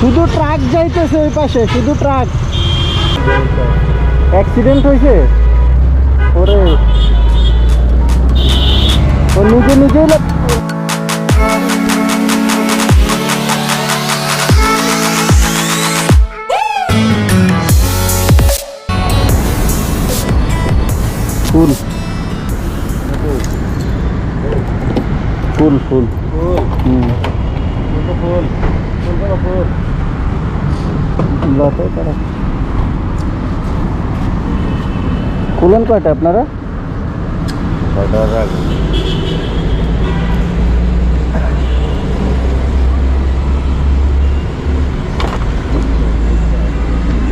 শুধু ট্রাক যাইতেছে ওই পাশে শুধু ট্রাক অ্যাক্সিডেন্ট হয়েছে ওরে। ও নিজে নিজেই লাগ- ফুল। ফুল ফুল। হুম। লতে তারা খুলেন কয়টা আপনারা?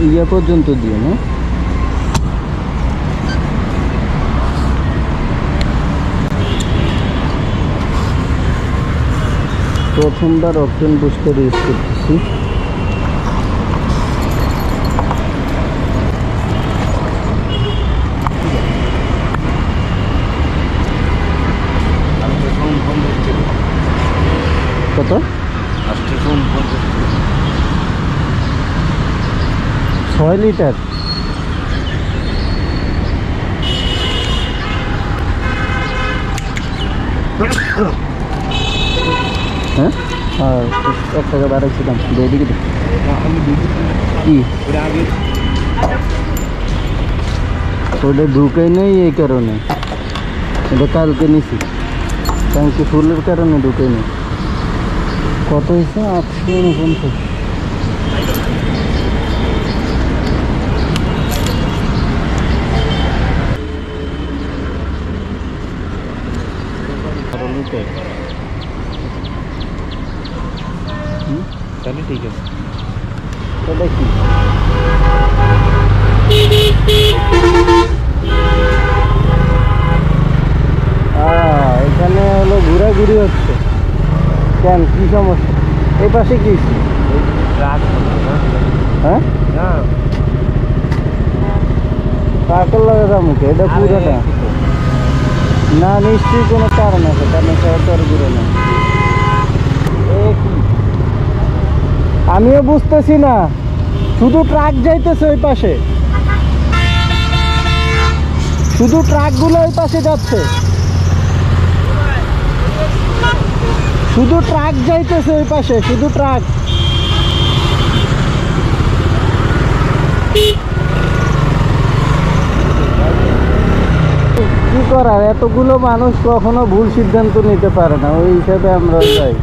ইয়ে পর্যন্ত দিয়ে না। প্রথমবার অপশন বুঝতে ইউজ করতেছি। কত? ছয় লিটার? হ্যাঁ? আর এক টাকা বাড়াইছিলাম দিয়ে দিকে কি? ওটা ঢুকে নেই এই কারণে। এটা কালকে নিছি। ট্যাঙ্কি ফুলের কারণে ঢুকে নেই। কত হয়েছে? আটশো উনপঞ্চাশ। তাহলে ঠিক আছে। এখানে হলো ঘোরাঘুরি হচ্ছে। কেন? কি সমস্যা? এই পাশে কি? হ্যাঁ? লাগা মুখে এটা পুরোটা না নিশ্চয়ই কোনো কারণ আছে কারণ সরকার ঘুরে না। আমিও বুঝতেছি না। শুধু ট্রাক যাইতেছে ওই পাশে। শুধু ট্রাকগুলো ওই পাশে যাচ্ছে। শুধু ট্রাক যাইতেছে ওই পাশে, শুধু ট্রাক। কি করার, এতগুলো মানুষ কখনো ভুল সিদ্ধান্ত নিতে পারে না, ওই হিসাবে আমরা যাই।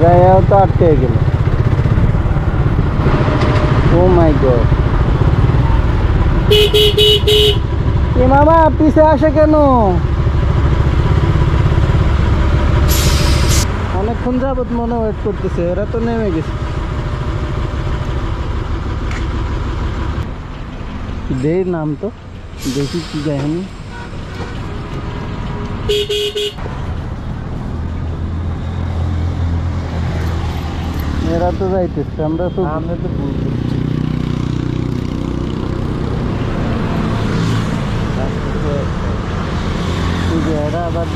যাইয়াও তো আটকে গেল। ও মাই গড। এ মামা, পিছে আসে কেন? অনেকক্ষণ যাবত মনে ওয়েট করতেছে এরা তো নেমে গেছে। দে নাম তো দেখি কি কাহিনী। এরা তো যাইতেছে আমরা তো আমরা তো এরা আবার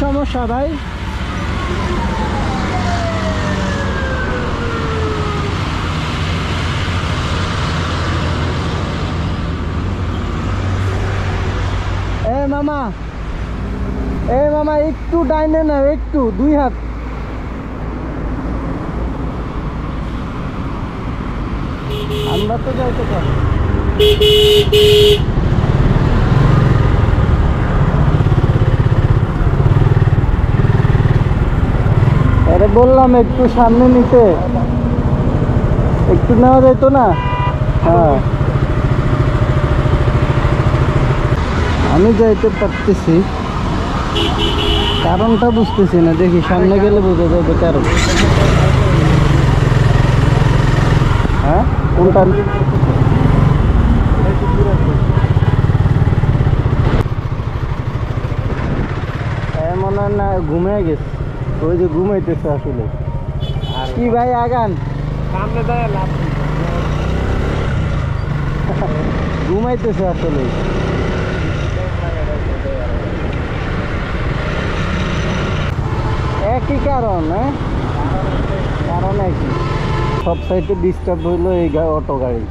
সমস্যা ভাই। এ মামা এ মামা, একটু ডাইনে নাও, একটু, দুই হাত। আমরা তো যাইতে পারি। আরে বললাম একটু সামনে নিতে একটু নেওয়া যেত না? হ্যাঁ। আমি যাইতে পারতেছি। কারণটা বুঝতেছি না, দেখি সামনে গেলে বোঝা যাবে কারণ। হ্যাঁ? কোনটা? মনে হয় না, ঘুমিয়ে গেছে। ওই যে ঘুমাইতেছে আসলে। কি ভাই আগান? ঘুমাইতেছে আসলে। একই কারণ হ্যাঁ? কারণ একই। সব সাইডে ডিস্টার্ব হইল এই অটো গাড়ি।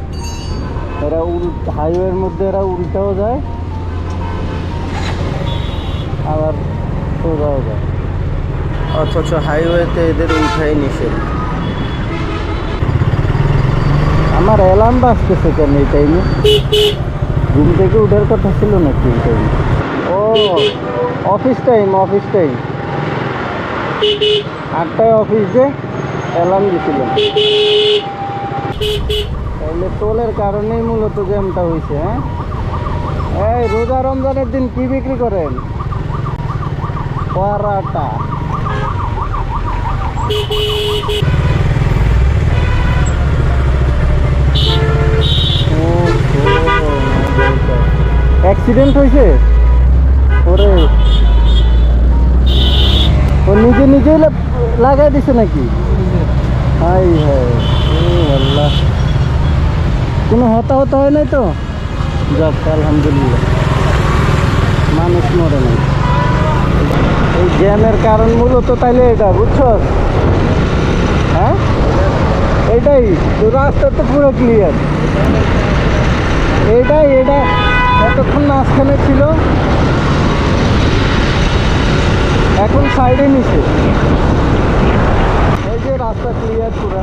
এরা উল হাইওয়ের মধ্যে এরা উল্টাও যায় আবার সোজাও যায়। অথচ হাইওয়েতে এদের উঠাই নিষেধ। আমার অ্যালার্ম বাজতেছে কেন এই টাইমে ঘুম থেকে উঠার কথা ছিল নাকি এই ও অফিস টাইম অফিস টাইম আটটায় অফিস যে অ্যালার্ম দিছিল। তাহলে টোলের কারণেই মূলত জ্যামটা হয়েছে হ্যাঁ? এই রোজা রমজানের দিন কি বিক্রি করেন? পরাটা। অ্যাক্সিডেন্ট হয়েছে ওরে। ও নিজে নিজেই লাগাই দিছে নাকি? হাই, ও আল্লাহ। কোনো হতাহত হয় নাই তো? যাক, আলহামদুলিল্লাহ। মানুষ মরে নাই। এই জ্যামের কারণ মূলত তাইলে এটা, বুঝছ? হ্যাঁ? এটাই, তো রাস্তা তো পুরো ক্লিয়ার এটাই, এটা এতক্ষণ মাঝখানে ছিল। এখন সাইডে নিচে। এই যে রাস্তা ক্লিয়ার পুরো।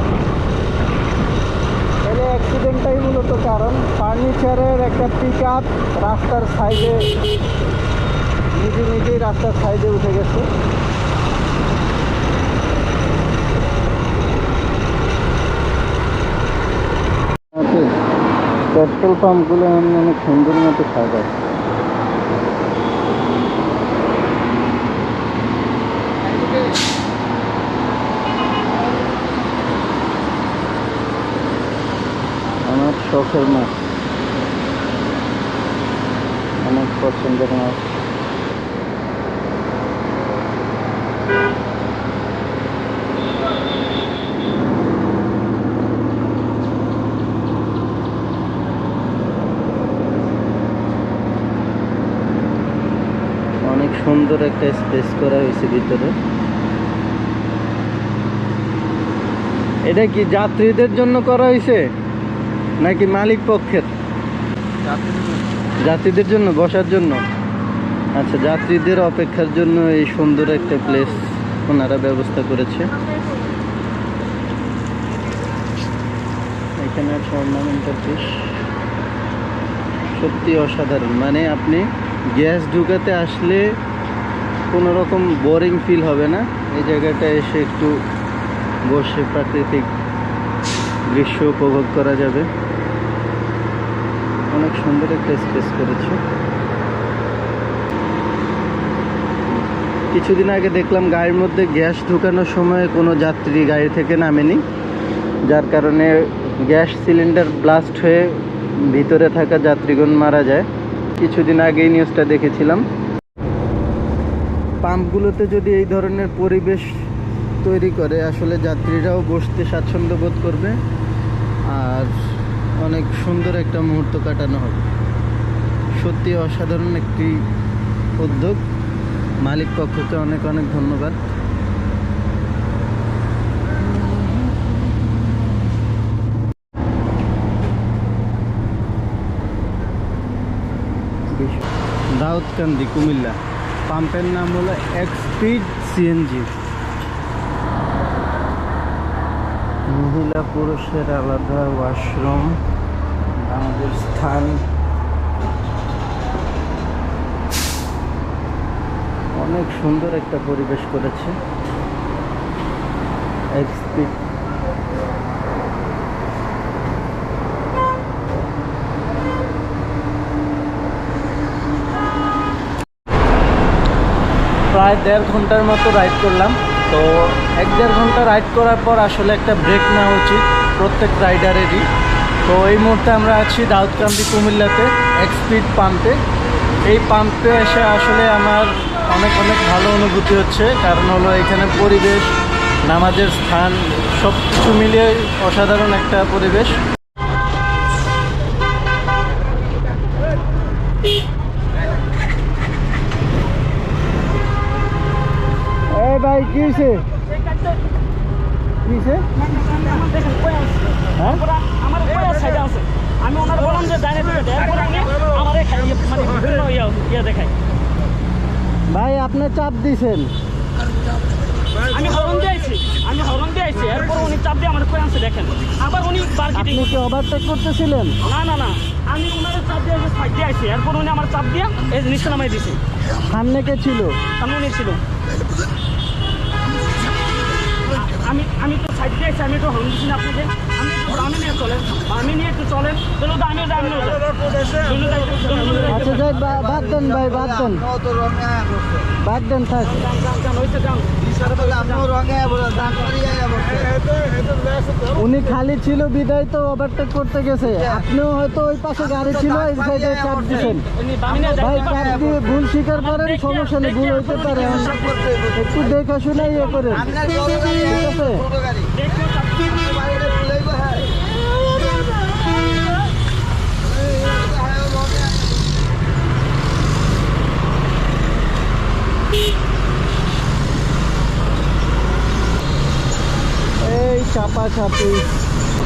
তাহলে অ্যাক্সিডেন্টটাই মূলত কারণ। ফার্নিচারের একটা পিক আপ রাস্তার সাইডে নিজে নিজেই রাস্তার সাইডে উঠে গেছে। পেট্রোল পাম্পগুলো এমনি অনেক সুন্দর মতো সাজায়। আমার শখের মাছ। অনেক পছন্দের মাছ। অনেক সুন্দর একটা স্পেস করা হয়েছে ভিতরে। এটা কি যাত্রীদের জন্য করা হয়েছে? নাকি মালিক পক্ষের? যাত্রীদের জন্য, বসার জন্য? আচ্ছা যাত্রীদের অপেক্ষার জন্য এই সুন্দর একটা প্লেস ওনারা ব্যবস্থা করেছে। এখানে আছে অর্নামেন্টাল সত্যি অসাধারণ। মানে আপনি গ্যাস ঢুকাতে আসলে কোনো রকম বোরিং ফিল হবে না। এই জায়গাটা এসে একটু বসে প্রাকৃতিক দৃশ্য উপভোগ করা যাবে। অনেক সুন্দর একটা স্পেস করেছে। কিছুদিন আগে দেখলাম গাড়ির মধ্যে গ্যাস ঢুকানোর সময় কোনো যাত্রী গাড়ি থেকে নামেনি। যার কারণে গ্যাস সিলিন্ডার ব্লাস্ট হয়ে ভিতরে থাকা যাত্রীগণ মারা যায়। কিছুদিন আগেই নিউজটা দেখেছিলাম। পাম্পগুলোতে যদি এই ধরনের পরিবেশ তৈরি করে, আসলে যাত্রীরাও বসতে স্বাচ্ছন্দ্য বোধ করবে। আর অনেক সুন্দর একটা মুহূর্ত কাটানো হবে। সত্যি অসাধারণ একটি উদ্যোগ। মালিক পক্ষকে অনেক অনেক ধন্যবাদ। দাউদকান্দি কুমিল্লা। পাম্পের নাম হলো এক্সপিড সিএনজি মহিলা পুরুষের আলাদা ওয়াশরুম আমাদের স্থান। অনেক সুন্দর একটা পরিবেশ করেছে। এক্সপিড প্রায় দেড় ঘণ্টার মতো রাইড করলাম। তো এক দেড় ঘণ্টা রাইড করার পর আসলে একটা ব্রেক নেওয়া উচিত, প্রত্যেক রাইডারেরই তো এই মুহূর্তে আমরা আছি দাউদকান্দি কুমিল্লাতে এক্সপিড পাম্পে এই পাম্পে এসে আসলে আমার অনেক অনেক ভালো অনুভূতি হচ্ছে। কারণ হলো এখানে পরিবেশ, নামাজের স্থান সব কিছু মিলিয়ে অসাধারণ একটা পরিবেশ। ভাই কি হয়েছে হ্যাঁ আমি ওনার বললাম যে ডাইনে দিকে এরপর উনি আমারে খাই- মানে বিভিন্ন ইয়ে ইয়ে দেখায় ভাই আপনি চাপ দিছেন আমি এরপর উনি চাপ দিয়ে আমার কয়ে আনছে দেখেন। আবার উনি আপনি কি ওভারটেক করতেছিলেন? না না না আমি ওনার চাপ দিয়ে সাইড দিয়ে এরপর উনি আমার চাপ দিয়ে এই নিচে নামাই দিছে। সামনে কে ছিল? সামনে উনি ছিল। আমি আমি তো সাইড দিয়ে আমি একটু হরন দিচ্ছি না আপনাকে। আমি একটু আমি নিয়ে চলেন। আমি নিয়ে একটু চলেন। চলো তো আমিও যাই। আচ্ছা যাই বাদ দেন ভাই বাদ দেন। বাদ দেন থাক। উনি খালি ছিল, বিদায় তো ওভারটেক করতে গেছে। আপনিও হয়তো ওই পাশে গাড়ি ছিল চাপ দিয়ে ভুল স্বীকার করেন, সমস্যা নেই, ভুল হইতে পারে। একটু দেখে ইয়ে করেন। ঠিক আছে দেখেও চাপ- এই চাপা চাপি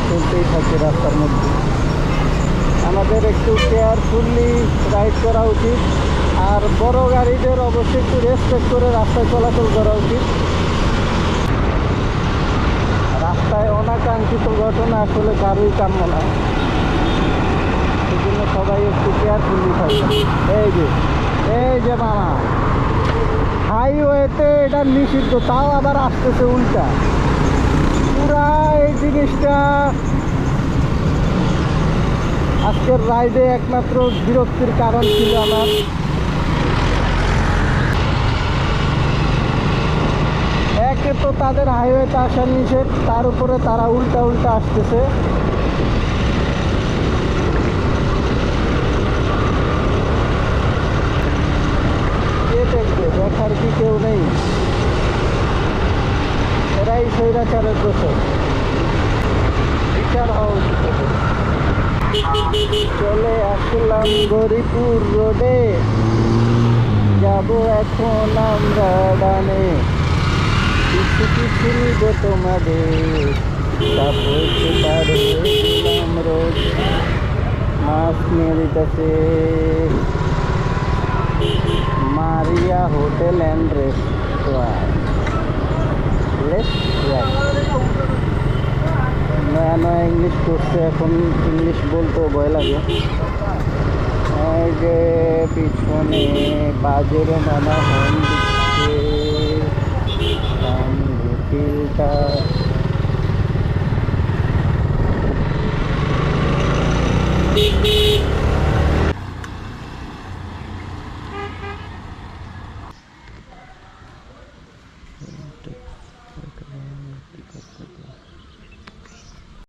চলতেই থাকে রাস্তার মধ্যে। আমাদের একটু কেয়ারফুললি রাইড করা উচিত, আর বড় গাড়িদের অবশ্যই একটু রেসপেক্ট করে রাস্তায় চলাচল করা উচিত। রাস্তায় অনাকাঙ্ক্ষিত ঘটনা আসলে কারোই কাম্য না। সেই জন্য সবাই একটু কেয়ারফুললি থাকবে এই যে এই যে মামা হাইওয়েতে এটা নিষিদ্ধ, তাও আবার আসতেছে উল্টা। এই জিনিসটা আজকের রাইডে একমাত্র বিরক্তির কারণ ছিল আমার। একে তো তাদের হাইওয়েতে আসা নিষেধ, তার উপরে তারা উল্টা উল্টা আসতেছে। দেখবে, দেখার কি কেউ নেই। এরাই স্বৈরাচারের দোষর। চলে আসলাম গরিপুর রোডে। যাব এখন আমরা ডানে। কিছু কিছু নিব তোমাদের। তারপর মাছ নিয়ে দিতেছে মারিয়া হোটেল অ্যান্ড রেস্টুরেন্ট নয়া নয়া ইংলিশ করছে এখন ইংলিশ বলতেও ভয় লাগে যে পিছনে বাজারে নানা হন Beep, beep.